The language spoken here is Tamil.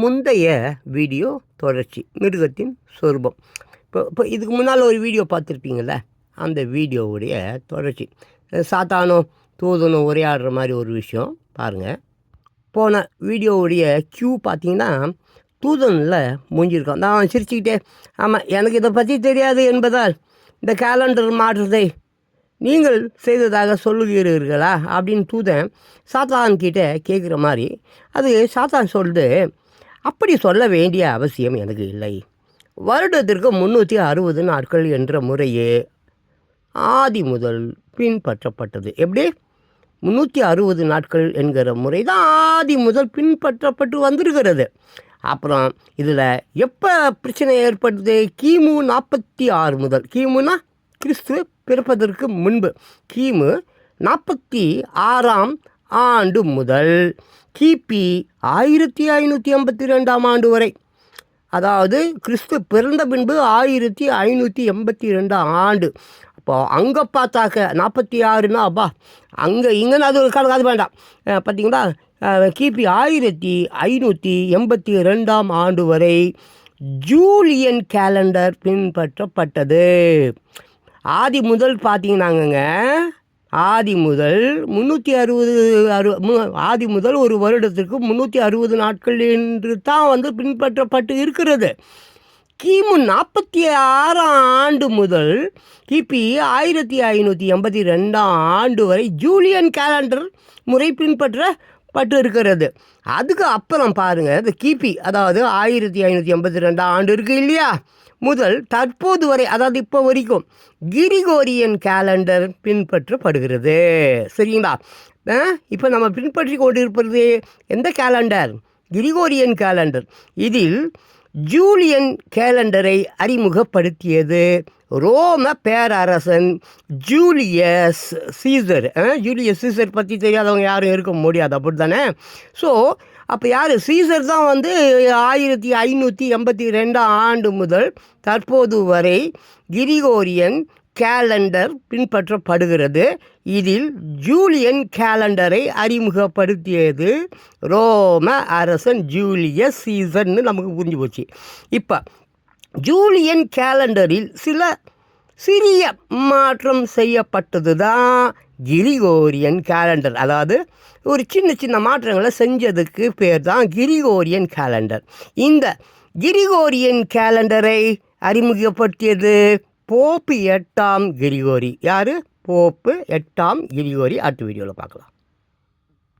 முந்தைய வீடியோ தொடர்ச்சி மிருகத்தின் சொரூபம். இப்போ இப்போ இதுக்கு முன்னால் ஒரு வீடியோ பார்த்துருப்பீங்கள்ல அந்த வீடியோவுடைய தொடர்ச்சி. சாத்தானும் தூதனும் உரையாடுற மாதிரி ஒரு விஷயம் பாருங்கள் போன வீடியோவுடைய க்யூ பார்த்தீங்கன்னா தூதனில் மூஞ்சிருக்கோம். நான் சிரிச்சுக்கிட்டே ஆமாம் எனக்கு இதை பற்றி தெரியாது என்பதால் இந்த கேலண்டர் மாற்றத்தை நீங்கள் செய்ததாக சொல்லுகிறீர்களா? அப்படின்னு தூதன் சாத்தான்கிட்ட கேட்குற மாதிரி அது சாத்தான் சொல்லுது அப்படி சொல்ல வேண்டிய அவசியம் எனக்கு இல்லை. வருடத்திற்கு முந்நூற்றி அறுபது நாட்கள் என்ற முறையே ஆதி முதல் பின்பற்றப்பட்டது. எப்படி? முந்நூற்றி அறுபது நாட்கள் என்கிற முறை தான் ஆதி முதல் பின்பற்றப்பட்டு வந்திருக்கிறது. அப்புறம் இதில் எப்போ பிரச்சனை ஏற்பட்டது? கிமு நாற்பத்தி ஆறு முதல். கிமுனா கிறிஸ்து பிறப்பதற்கு முன்பு. கிமு நாற்பத்தி ஆறாம் ஆண்டு முதல் கிபி ஆயிரத்தி ஐநூற்றி எண்பத்தி ரெண்டாம் ஆண்டு வரை. அதாவது கிறிஸ்து பிறந்த பின்பு ஆயிரத்தி ஐநூற்றி எண்பத்தி ரெண்டாம் ஆண்டு. அப்போது அங்கே பார்த்தாக்க நாற்பத்தி ஆறுனா அப்பா அங்கே இங்கேன்னு அது ஒரு கணக்கு அது வேண்டாம். பார்த்தீங்களா கிபி ஆயிரத்தி ஐநூற்றி எண்பத்தி ரெண்டாம் ஆண்டு வரை ஜூலியன் கேலண்டர் பின்பற்றப்பட்டது. ஆதி முதல் பார்த்தீங்கன்னாங்க ஆதி முதல் முந்நூற்றி அறுபது அறு ஆதி முதல் ஒரு வருடத்திற்கு முந்நூற்றி அறுபது நாட்கள் என்று தான் வந்து பின்பற்றப்பட்டு இருக்கிறது. கிமு நாற்பத்தி ஆறாம் ஆண்டு முதல் கிபி ஆயிரத்தி ஐநூற்றி எண்பத்தி ரெண்டாம் ஆண்டு வரை ஜூலியன் கேலண்டர் முறை பின்பற்ற பட்டு இருக்கிறது. அதுக்கு அப்புறம் பாருங்கள் இந்த கிபி அதாவது ஆயிரத்தி ஐநூற்றி எண்பத்தி ரெண்டாம் ஆண்டு இருக்குது இல்லையா? முதல் தற்போது வரை அதாவது இப்போ வரைக்கும் கிரிகோரியன் கேலண்டர் பின்பற்றப்படுகிறது. சரிங்களா? இப்போ நம்ம பின்பற்றி கொண்டிருப்பது எந்த கேலண்டர் கிரிகோரியன் கேலண்டர் இதில் ஜூலியன் கேலண்டரை அறிமுகப்படுத்தியது. ரோம பேரரசன் ஜூலியஸ் சீசர் ஜூலியஸ் சீசர் பற்றி தெரியாதவங்க யாரும் இருக்க முடியாது அப்படி தானே ஸோ அப்போ யார்? சீசர் தான் வந்து ஆயிரத்தி ஐநூற்றி எண்பத்தி ரெண்டாம் ஆண்டு முதல் தற்போது வரை கிரிகோரியன் கேலண்டர் பின்பற்றப்படுகிறது. இதில் ஜூலியன் கேலண்டரை அறிமுகப்படுத்தியது. ரோம அரசன் ஜூலியஸ் சீசன்னு நமக்கு புரிஞ்சு போச்சு. இப்போ ஜூலியன் கேலண்டரில் சில சிறிய மாற்றம் செய்யப்பட்டது தான் கிரிகோரியன் கேலண்டர் அதாவது ஒரு சின்ன சின்ன மாற்றங்களை செஞ்சதுக்கு பேர் தான் கிரிகோரியன் கேலண்டர் இந்த கிரிகோரியன் கேலண்டரை அறிமுகப்படுத்தியது போப்பு எட்டாம் கிரிகோரி. யார்? போப்பு எட்டாம் கிரிகோரி. அடுத்த வீடியோவில் பார்க்கலாம்.